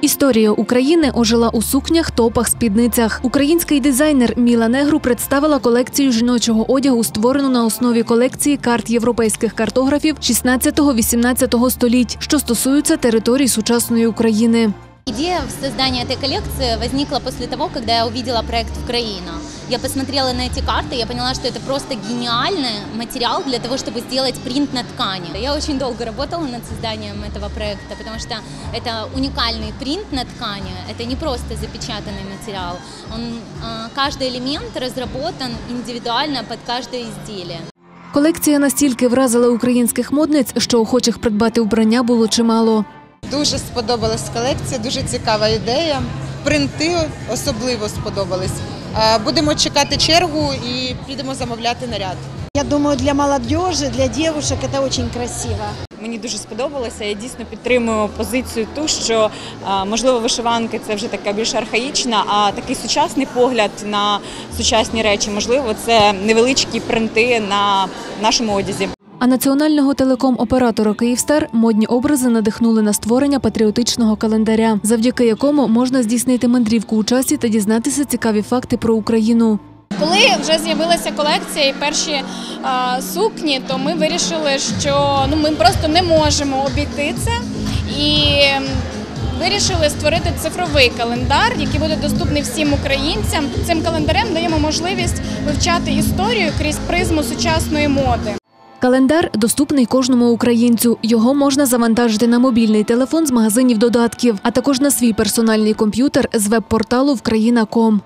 Історія України ожила у сукнях, топах, спідницях. Український дизайнер Міла Негру представила колекцію жіночого одягу, створену на основі колекції карт європейських картографів 16-18 століть, що стосуються територій сучасної України. Ідея створення цієї колекції виникла після того, коли я побачила проект «Украина». Я посмотрела на эти карты, я поняла, что это просто гениальный материал для того, чтобы сделать принт на ткани. Я очень долго работала над созданием этого проекта, потому что это уникальный принт на ткани, это не просто запечатанный материал. Он, а, каждый элемент разработан индивидуально под каждое изделие. Колекція настільки вразила українських модниць, що охочих придбати вбрання було чимало. Дуже сподобалась колекція, дуже цікава ідея. Принти особливо сподобались. Е, Будемо чекати чергу і підемо замовляти наряд. Я думаю, для молодежи, для девушек это очень красиво. Мені дуже сподобалося. Я дійсно підтримую позицію ту, що можливо вишиванки це вже така більш архаїчна, а такий сучасний погляд на сучасні речі, можливо, це невеличкі принти на нашому одязі. А національного телеком-оператора Київстар модні образи надихнули на створення патріотичного календаря, завдяки якому можна здійснити мандрівку у часі та дізнатися цікаві факти про Україну. Коли вже з'явилася колекція і перші е, сукні, то ми вирішили, що ну ми просто не можемо обійти це і вирішили створити цифровий календар, який буде доступний всім українцям. Цим календарем даємо можливість вивчати історію крізь призму сучасної моди. Календар доступний кожному українцю. Його можна завантажити на мобільний телефон з магазинів додатків, а також на свій персональний комп'ютер з веб-порталу Вкраїна.ком.